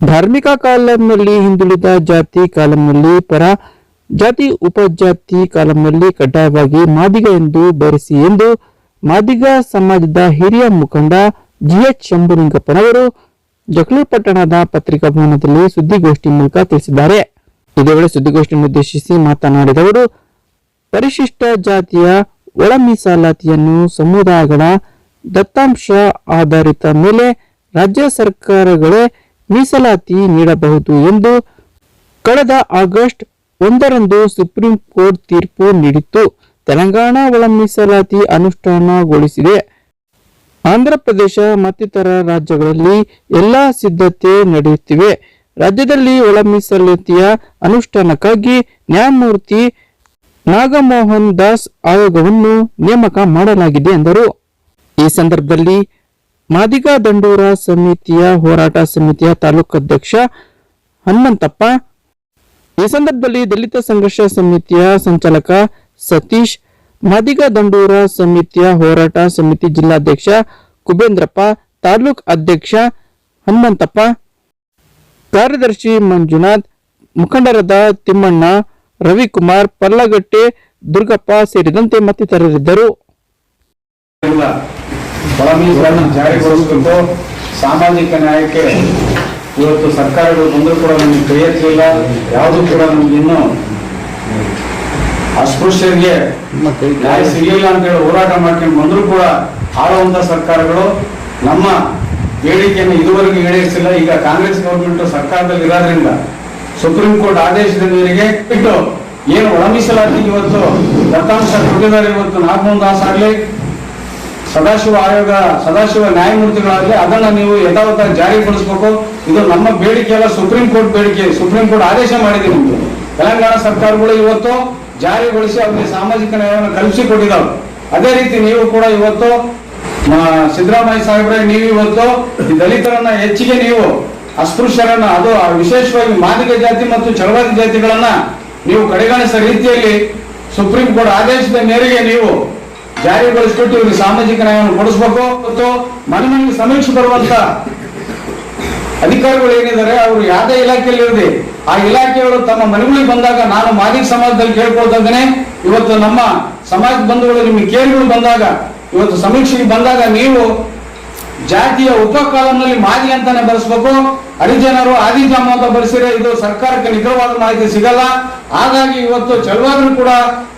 ಧಾರ್ಮಿಕ ಕಾಲಂನಲ್ಲಿ ಹಿಂದುಳಿದ ಜಾತಿ ಕಾಲಂನಲ್ಲಿ ಪರ, ಜಾತಿ ಉಪಜಾತಿ ಕಾಲಂನಲ್ಲಿ ಕಡ್ಡಾಯವಾಗಿ ಮಾದಿಗ ಎಂದು ಬರೆಸಿ ಎಂದು ಮಾದಿಗ ಸಮಾಜದ ಹಿರಿಯ ಮುಖಂಡ ಜಿಎಚ್ ಶಂಭುಲಿಂಗಪ್ಪನವರು ಜಕ್ಲಿ ಪಟ್ಟಣದ ಪತ್ರಿಕಾ ಭವನದಲ್ಲಿ ಸುದ್ದಿಗೋಷ್ಠಿ ಮೂಲಕ ತಿಳಿಸಿದ್ದಾರೆ. ಇದೇ ವೇಳೆ ಸುದ್ದಿಗೋಷ್ಠಿಯನ್ನು ಉದ್ದೇಶಿಸಿ ಮಾತನಾಡಿದವರು, ಪರಿಶಿಷ್ಟ ಜಾತಿಯ ಒಳ ಮೀಸಲಾತಿಯನ್ನು ಸಮುದಾಯಗಳ ದತ್ತಾಂಶ ಆಧಾರಿತ ಮೇಲೆ ರಾಜ್ಯ ಸರ್ಕಾರಗಳೇ ಮೀಸಲಾತಿ ನೀಡಬಹುದು ಎಂದು ಕಳೆದ ಆಗಸ್ಟ್ ಒಂದರಂದು ಸುಪ್ರೀಂ ಕೋರ್ಟ್ ತೀರ್ಪು ನೀಡಿತ್ತು. ತೆಲಂಗಾಣ ಒಳ ಮೀಸಲಾತಿ ಅನುಷ್ಠಾನಗೊಳಿಸಿದೆ. ಆಂಧ್ರಪ್ರದೇಶ ಮತ್ತಿತರ ರಾಜ್ಯಗಳಲ್ಲಿ ಎಲ್ಲಾ ಸಿದ್ಧತೆ ನಡೆಯುತ್ತಿವೆ. ರಾಜ್ಯದಲ್ಲಿ ಒಳ ಮೀಸಲಾತಿಯ ಅನುಷ್ಠಾನಕ್ಕಾಗಿ ನ್ಯಾಯಮೂರ್ತಿ ನಾಗಮೋಹನ್ ದಾಸ್ ಆಯೋಗವನ್ನು ನೇಮಕ ಮಾಡಲಾಗಿದೆ ಎಂದರು. ಈ ಸಂದರ್ಭದಲ್ಲಿ ಮಾದಿಗ ದಂಡೂರ ಸಮಿತಿಯ ಹೋರಾಟ ಸಮಿತಿಯ ತಾಲೂಕು ಅಧ್ಯಕ್ಷ ಹನುಮಂತಪ್ಪ. ಈ ಸಂದರ್ಭದಲ್ಲಿ ದಲಿತ ಸಂಘರ್ಷ ಸಮಿತಿಯ ಸಂಚಾಲಕ ಸತೀಶ್, ಮಾದಿಗ ದಂಡೂರ ಸಮಿತಿಯ ಹೋರಾಟ ಸಮಿತಿ ಜಿಲ್ಲಾಧ್ಯಕ್ಷ ಕುಬೇಂದ್ರಪ್ಪ, ತಾಲೂಕ್ ಅಧ್ಯಕ್ಷ ಹನುಮಂತಪ್ಪ. ಕಾರ್ಯದರ್ಶಿ ಮಂಜುನಾಥ್, ಮುಖಂಡರಾದ ತಿಮ್ಮಣ್ಣ, ರವಿಕುಮಾರ್, ಪಲ್ಲಗಟ್ಟೆ, ದುರ್ಗಪ್ಪ ಸೇರಿದಂತೆ ಮತ್ತಿತರರಿದ್ದರು. ಒಳ ಮೀಸಲನ್ನು ಸಾಮಾಜಿಕ ನ್ಯಾಯಕ್ಕೆ ಇವತ್ತು ಸರ್ಕಾರಗಳು ಬಂದರೂ ಕೂಡ ನಮಗೆ ಕೈ ಎತ್ತಲಿಲ್ಲ ಯಾವುದೂ ಕೂಡ ನಮ್ಗೆ ಇನ್ನೂ ಅಸ್ಪೃಶ್ಯರಿಗೆ ನ್ಯಾಯ ಸಿಗಲಿಲ್ಲ ಅಂತ ಹೇಳಿ ಹೋರಾಟ ಮಾಡ್ಕೊಂಡು ಬಂದರೂ ಕೂಡ ಆಳುವಂತ ಸರ್ಕಾರಗಳು ನಮ್ಮ ಬೇಡಿಕೆಯನ್ನು ಇದುವರೆಗೂ ಈಡೇರಿಸಿಲ್ಲ. ಈಗ ಕಾಂಗ್ರೆಸ್ ಗೌರ್ಮೆಂಟ್ ಸರ್ಕಾರದಲ್ಲಿ ಇರೋದ್ರಿಂದ ಸುಪ್ರೀಂ ಕೋರ್ಟ್ ಆದೇಶದ ಮೇರೆಗೆ ಬಿಟ್ಟು ಏನು ಒಳ ಮೀಸಲಾತಿ ಇವತ್ತು ದತ್ತಾಂಶ ಕೊಟ್ಟಿದ್ದಾರೆ ಇವತ್ತು ನಾಗಮೋಹನ್ ದಾಸ್ ಆಗ್ಲಿ ಸದಾಶಿವ ಆಯೋಗ, ಸದಾಶಿವ ನ್ಯಾಯಮೂರ್ತಿಗಳಾಗಲಿ ಅದನ್ನ ನೀವು ಯಥಾವತ್ತ ಜಾರಿಗೊಳಿಸಬೇಕು. ಇದು ನಮ್ಮ ಬೇಡಿಕೆ ಅಲ್ಲ, ಸುಪ್ರೀಂ ಕೋರ್ಟ್ ಬೇಡಿಕೆ, ಸುಪ್ರೀಂ ಕೋರ್ಟ್ ಆದೇಶ ಮಾಡಿದೆ ನಿಮ್ಗೆ. ತೆಲಂಗಾಣ ಸರ್ಕಾರಗಳು ಇವತ್ತು ಜಾರಿಗೊಳಿಸಿ ಅವರಿಗೆ ಸಾಮಾಜಿಕ ನ್ಯಾಯವನ್ನು ಕಲ್ಪಿಸಿಕೊಟ್ಟಿದ್ದಾವೆ. ಅದೇ ರೀತಿ ನೀವು ಕೂಡ ಇವತ್ತು ಸಿದ್ದರಾಮಯ್ಯ ಸಾಹೇಬ್ರೆ, ನೀವು ಇವತ್ತು ಈ ದಲಿತರನ್ನ ಹೆಚ್ಚಿಗೆ ನೀವು ಅಸ್ಪೃಶ್ಯರನ್ನ, ಅದು ವಿಶೇಷವಾಗಿ ಮಾದಿಗ ಜಾತಿ ಮತ್ತು ಚಳವಾದಿ ಜಾತಿಗಳನ್ನ ನೀವು ಕಡೆಗಣಿಸ ರೀತಿಯಲ್ಲಿ ಸುಪ್ರೀಂ ಕೋರ್ಟ್ ಆದೇಶದ ಮೇರೆಗೆ ನೀವು ಜಾರಿಗೊಳಿಸ್ಬಿಟ್ಟು ಇವ್ರಿಗೆ ಸಾಮಾಜಿಕ ನ್ಯಾಯವನ್ನು ಕೊಡಿಸ್ಬೇಕು ಮತ್ತು ಮನೆ ಮನೆಗೆ ಸಮೀಕ್ಷೆ ಬರುವಂತ ಅಧಿಕಾರಿಗಳು ಏನಿದ್ದಾರೆ, ಅವರು ಯಾವುದೇ ಇಲಾಖೆಯಲ್ಲಿ ಇರಲಿ, ಆ ಇಲಾಖೆಗಳು ತಮ್ಮ ಮನೆಗಳಿಗೆ ಬಂದಾಗ ನಾನು ಮಾದಿಗ ಸಮಾಜದಲ್ಲಿ ಕೇಳ್ಕೊಳ್ತಾ ಇದ್ದೇನೆ. ಇವತ್ತು ನಮ್ಮ ಸಮಾಜ ಬಂಧುಗಳು ನಿಮಗೆ ಕೇಳಿಗಳು ಬಂದಾಗ, ಇವತ್ತು ಸಮೀಕ್ಷೆಗೆ ಬಂದಾಗ ನೀವು ಜಾತಿಯ ಉಪ ಕಾಲಂನಲ್ಲಿ ಮಾದಿ ಅಂತಾನೆ ಬರೆಸ್ಬೇಕು ಹರಿಜನರು ಆದಿಜಾಮ ಅಂತ ಬರೆಸಿದ್ರೆ ಇದು ಸರ್ಕಾರಕ್ಕೆ ನಿಖರವಾದ ಮಾಹಿತಿ ಸಿಗಲ್ಲ. ಹಾಗಾಗಿ ಇವತ್ತು ಚಲವಾದ್ರು ಕೂಡ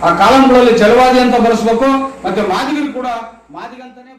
ಆ ಕಾಲಂಗಳಲ್ಲಿ ಚಲವಾದಿ ಅಂತ ಬರೆಸ್ಬೇಕು. ಮತ್ತೆ ಮಾದಿಗರು ಕೂಡ ಮಾದಿಗಂತಾನೆ